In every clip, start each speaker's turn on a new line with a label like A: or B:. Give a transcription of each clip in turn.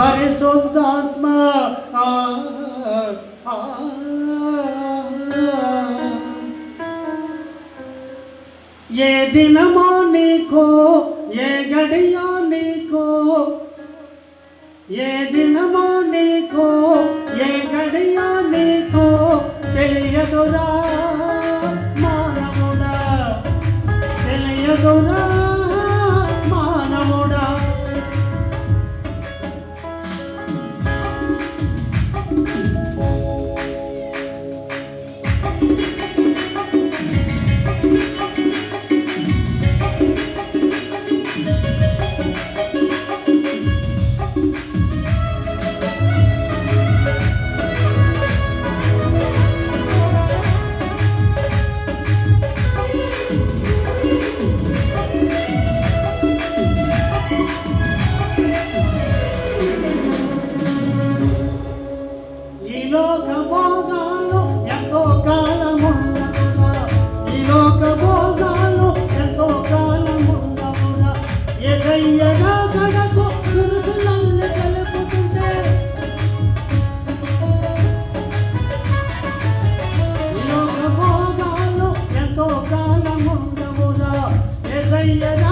A: పరిశుద్ధాత్మ. ఏ దినమో నీకో ఏ గడియో నీకో. ఏ దినమో నీకో ఏ గడియో నీకో. తెలియదురా మానవుడా తెలియదురా ఈ లోక భోగాలు ఎంతో కాలముండవురా ఈ లోక భోగాలు ఎంతో కాలముండవురా ఎగయ్యగా గడకు గురుతులల్ని కలుపుతుంటే ఈ లోక భోగాలు ఎంతో కాలముండవురా ఎగయ్యగా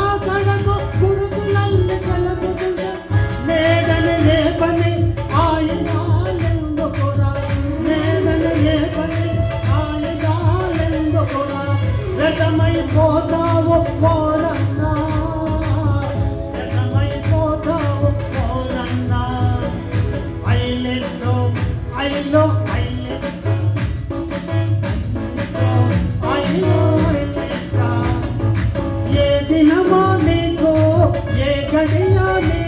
A: ఏ దినమో నీకు ఏ గడియా నీ